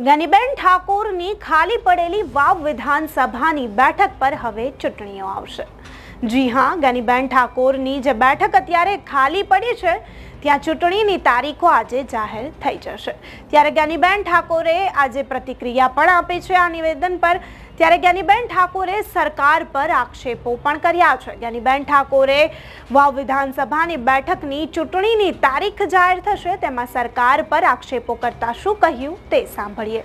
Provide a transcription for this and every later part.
ગનીબેન ઠાકોરની ખાલી પડેલી વાવ વિધાનસભાની બેઠક પર હવે ચૂંટણીઓ આવશે. જી હા ગનીબેન ઠાકોરની જે બેઠક અત્યારે ખાલી પડી છે ત્યાં ચૂંટણીની તારીખો આજે જાહેર થઈ જશે. ત્યારે જ્ઞાનીબેન ઠાકોરે આજે પ્રતિક્રિયા પણ આપી છે આ નિવેદન પર. ત્યારે જ્ઞાનીબેન ઠાકોરે સરકાર પર આક્ષેપો પણ કર્યા છે. જ્ઞાનીબેન ઠાકોરે વાવ વિધાનસભાની બેઠકની ચૂંટણીની તારીખ જાહેર થશે, તેમાં સરકાર પર આક્ષેપો કરતા શું કહ્યું તે સાંભળીએ.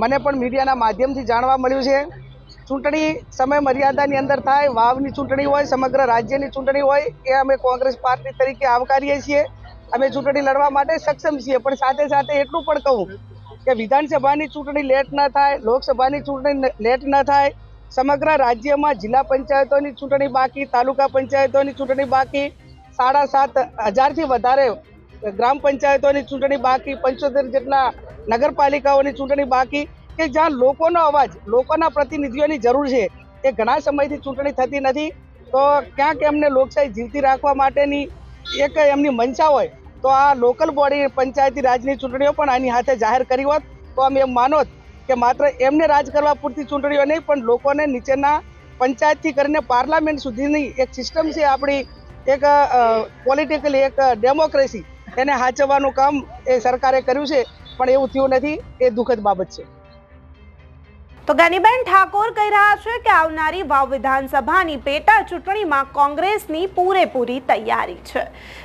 મને પણ મીડિયાના માધ્યમથી જાણવા મળ્યું છે ચૂંટણી સમય મર્યાદાની અંદર થાય, વાવની ચૂંટણી હોય, સમગ્ર રાજ્યની ચૂંટણી હોય, એ અમે કોંગ્રેસ પાર્ટી તરીકે આવકારીએ છીએ. અમે ચૂંટણી લડવા માટે સક્ષમ છીએ, પણ સાથે સાથે એટલું પણ કહું કે વિધાનસભાની ચૂંટણી લેટ ન થાય, લોકસભાની ચૂંટણી લેટ ન થાય, સમગ્ર રાજ્યમાં જિલ્લા પંચાયતોની ચૂંટણી બાકી, તાલુકા પંચાયતોની ચૂંટણી બાકી, સાડા સાત હજારથી વધારે ગ્રામ પંચાયતોની ચૂંટણી બાકી, પંચોતેર જેટલા નગરપાલિકાઓની ચૂંટણી બાકી કે જ્યાં લોકોનો અવાજ, લોકોના પ્રતિનિધિઓની જરૂર છે, એ ઘણા સમયથી ચૂંટણી થતી નથી, તો ક્યાંક એમને લોકશાહી જીવતી રાખવા માટેની એક એમની મંશા હોય, તો આ લોકલ બોડી પંચાયતી રાજની ચૂંટણીઓ પણ આની હાથે જાહેર કરી હોત, તો અમે એમ માનોત કે માત્ર એમને રાજ કરવા પૂરતી ચૂંટણીઓ નહીં, પણ લોકોને નીચેના પંચાયતથી કરીને પાર્લામેન્ટ સુધીની એક સિસ્ટમ છે આપણી, એક પોલિટિકલી એક ડેમોક્રેસી, એને હાચવવાનું કામ એ સરકારે કર્યું છે, પણ એવું થયું નથી, એ દુઃખદ બાબત છે. તો ગનીબેન ઠાકોર કહી રહ્યા છે કે આવનારી વાવ વિધાનસભાની પેટા ચૂંટણીમાં કોંગ્રેસની પૂરેપૂરી તૈયારી છે.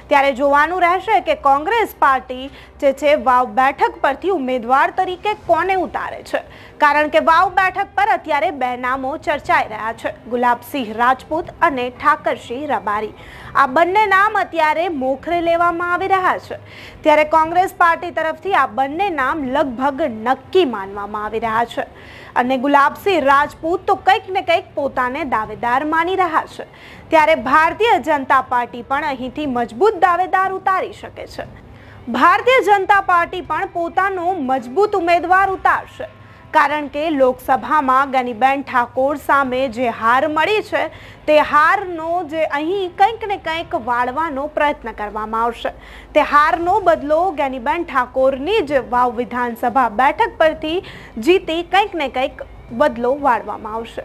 ત્યારે જોવાનું રહેશે કે કોંગ્રેસ પાર્ટી જે છે વાવ બેઠક પરથી ઉમેદવાર તરીકે કોને ઉતારે છે. કારણ કે વાવ બેઠક પર અત્યારે બે નામો ચર્ચાઈ રહ્યા છે. ગુલાબસિંહ રાજપૂત અને ઠાકરસિંહ રબારી. આ બંને નામ અત્યારે મોખરે લેવામાં આવી રહ્યા છે. ત્યારે કોંગ્રેસ પાર્ટી તરફથી આ બંને નામ લગભગ નક્કી માનવામાં આવી રહ્યા છે. અને ગુલાબસિંહ રાજપૂત તો કંઈક ને કંઈક પોતાને દાવેદાર માની રહ્યા છે. ત્યારે ભારતીય જનતા પાર્ટી પણ અહીંથી મજબૂત દાવેદાર ઉતારી શકે છે. ભારતીય જનતા પાર્ટી પણ પોતાનો મજબૂત ઉમેદવાર ઉતારશે. કારણ કે લોકસભામાં ગનીબેન ઠાકોર સામે જે હાર મળી છે, તે હારનો જે અહીં કંઈક ને કંઈક વાળવાનો પ્રયત્ન કરવામાં આવશે. તે હારનો બદલો ગનીબેન ઠાકોરની જ વાવ વિધાનસભા બેઠક પરથી જીતી કંઈક ને કંઈક બદલો વાળવામાં આવશે.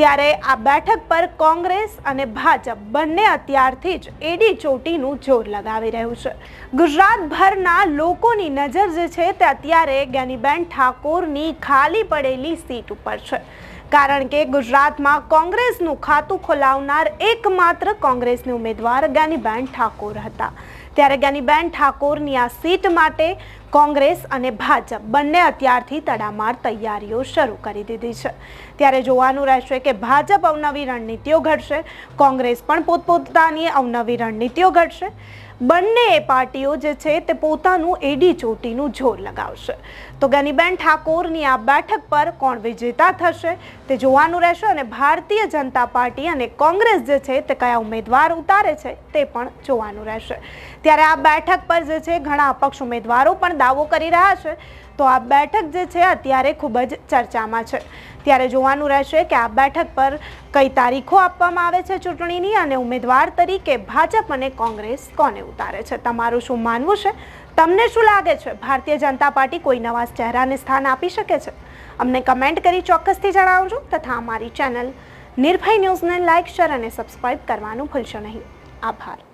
ત્યારે આ બેઠક પર કોંગ્રેસ અને ભાજપ બંને અત્યારથી જ એડી ચોટીનું જોર લગાવી રહ્યું છે. ગુજરાતભરના લોકોની નજર જે છે તે અત્યારે જ્ઞાનીબેન ઠાકોરની ખાલી પડેલી સીટ ઉપર છે. કારણ કે ગુજરાતમાં કોંગ્રેસનું ખાતું ખોલાવનાર એકમાત્ર કોંગ્રેસની ઉમેદવાર જ્ઞાનીબેન ઠાકોર હતા. ત્યારે જ્ઞાનીબેન ઠાકોરની આ સીટ માટે કોંગ્રેસ અને ભાજપ બંને અત્યારથી તડામાર તૈયારીઓ શરૂ કરી દીધી છે. ત્યારે જોવાનું રહેશે કે ભાજપ અવનવી રણનીતિઓ ઘડશે, કોંગ્રેસ પણ પોતપોતાની અવનવી રણનીતિઓ ઘડશે. બંને પાર્ટીઓ જે છે તે પોતાનું એડી ચોટીનું જોર લગાવશે. તો ગનીબેન ઠાકોરની આ બેઠક પર કોણ વિજેતા થશે તે જોવાનું રહેશે અને ભારતીય જનતા પાર્ટી અને કોંગ્રેસ જે છે તે કયા ઉમેદવાર ઉતારે છે તે પણ જોવાનું રહેશે. ત્યારે આ બેઠક પર જે છે ઘણા અપક્ષ ઉમેદવારો પણ દાવો કરી રહ્યા છે. તો આ બેઠક જે છે અત્યારે ખૂબ જ ચર્ચામાં છે. ત્યારે જોવાનું રહેશે કે આ બેઠક પર કઈ તારીખો આપવામાં આવે છે ચૂંટણીની અને ઉમેદવાર તરીકે ભાજપ અને કોંગ્રેસ કોને ઉતારે છે? તમારું શું માનવું છે? તમને શું લાગે છે? ભારતીય જનતા પાર્ટી કોઈ નવા ચહેરાને સ્થાન આપી શકે છે? અમને કમેન્ટ કરી ચોક્કસથી જણાવજો તથા અમારી ચેનલ નિર્ભય ન્યૂઝને લાઇક શેર અને સબસ્ક્રાઇબ કરવાનું ભૂલશો નહીં. આભાર.